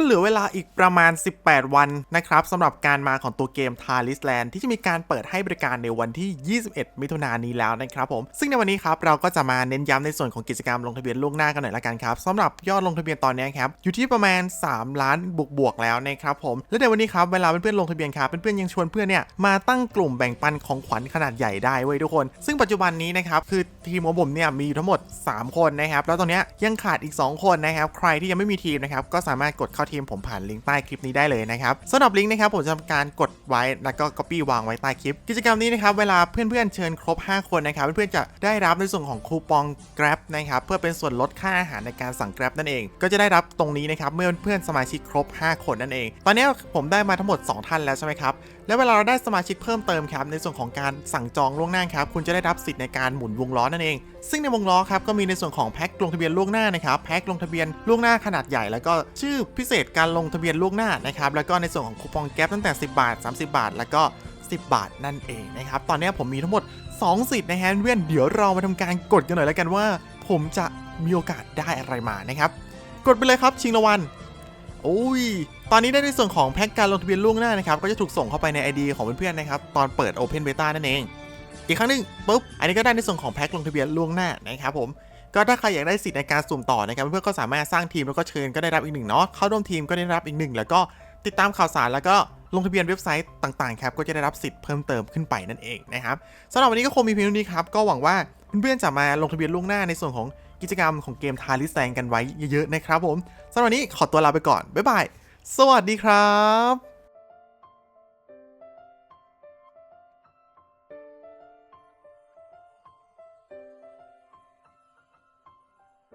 ก็เหลือเวลาอีกประมาณ 18 วันนะครับสำหรับการมาของตัวเกม t a l i s l a n d ที่จะมีการเปิดให้บริการในวันที่ 21 มิถุนายนนี้แล้วนะครับผม ซึ่งในวันนี้ครับเราก็จะมาเน้นย้ำในส่วนของกิจกรรมลงทะเบียนล่วงหน้ากันหน่อยละกันครับสำหรับยอดลงทะเบียนตอนนี้ครับอยู่ที่ประมาณ 3 ล้านบวกบวกๆแล้วนะครับผมและในวันนี้ครับเวลาเพื่อนๆลงทะเบียนครับเพื่อนๆยังชวนเพื่อนเนี่ยมาตั้งกลุ่มแบ่งปันของขวัญขนาดใหญ่ได้เว้ยทุกคน ซึ่งปัจจุบันนี้นะครับคือทีมของผมเนี่ยมีอยู่ทั้งหมด 3 คนนะครับแล้วตอนนี้ยยังขาดอีก 2 คนนะครับใครที่ยังไม่มีทีมนะครับก็สามารถกดเข้าทีมผมผ่านลิงก์ใต้คลิปนี้ได้เลยนะครับสำหรับลิงก์นะครับผมจะทำการกดไว้แล้วก็ copy วางไว้ใต้คลิป กิจกรรมนี้นะครับเวลาเพื่อนๆเชิญครบ 5 คนนะครับเพื่อนๆจะได้รับในส่วนของคูปอง Grab นะครับเพื่อเป็นส่วนลดค่าอาหารในการสั่ง Grab นั่นเอง ก็จะได้รับตรงนี้นะครับเมื่อเพื่อนๆสมาชิกครบ 5 คนนั่นเอง ตอนนี้ผมได้มาทั้งหมด 2 ท่านแล้วใช่ไหมครับแล้วเวลาเราได้สมาชิกเพิ่มเติมครับในส่วนของการสั่งจองล่วงหน้าครับคุณจะได้รับสิทธิ์ในการหมุนวงล้อนั่นเอง ซึ่งในวงล้อครับก็มีในส่วนของแพ็คลงทะเบียนล่วงหน้านะครับแพ็คลงทะเบียนล่วงหน้าขนาดใหญ่แล้วก็ชื่อพิเศษการลงทะเบียนล่วงหน้านะครับแล้วก็ในส่วนของคูปองแก๊ปตั้งแต่ 10 บาท 30 บาท แล้วก็ 10 บาทนั่นเองนะครับตอนนี้ผมมีทั้งหมด 2 สิทธิ์นะฮะเพื่อนเดี๋ยวเรามาทำการกดกันหน่อยแล้วกันว่า ผมจะมีโอกาสได้อะไรมานะครับกดไปเลยครับชิงรางวัลโอ้ย ตอนนี้ได้ในส่วนของแพ็กการลงทะเบียนล่วงหน้านะครับ ก็จะถูกส่งเข้าไปใน ID ของเพื่อนๆนะครับ ตอนเปิด Open Beta นั่นเอง อีกครั้งหนึ่งปุ๊บ อันนี้ก็ได้ในส่วนของแพ็กลงทะเบียนล่วงหน้านะครับผม ก็ถ้าใครอยากได้สิทธิ์ในการสุ่มต่อนะครับเพื่อนก็สามารถสร้างทีมแล้วก็เชิญก็ได้รับอีกหนึ่งเนาะเข้าร่วมทีมก็ได้รับอีกหนึ่งแล้วก็ติดตามข่าวสารแล้วก็ลงทะเบียนเว็บไซต์ต่างๆครับก็จะได้รับสิทธิ์เพิ่มเติมขึ้นไปนั่นเองนะครับสำหรับวันนี้ก็คงมีเพียงเท่านี้ครับก็หวังว่าเพื่อนๆจะมาลงทะเบียนล่วงหน้าในส่วนของกิจกรรมของเกมทาริสแซงกันไว้เยอะๆนะครับผมสำหรับวันนี้ขอตัวลาไปก่อนบ๊ายบายสวัสดีครับ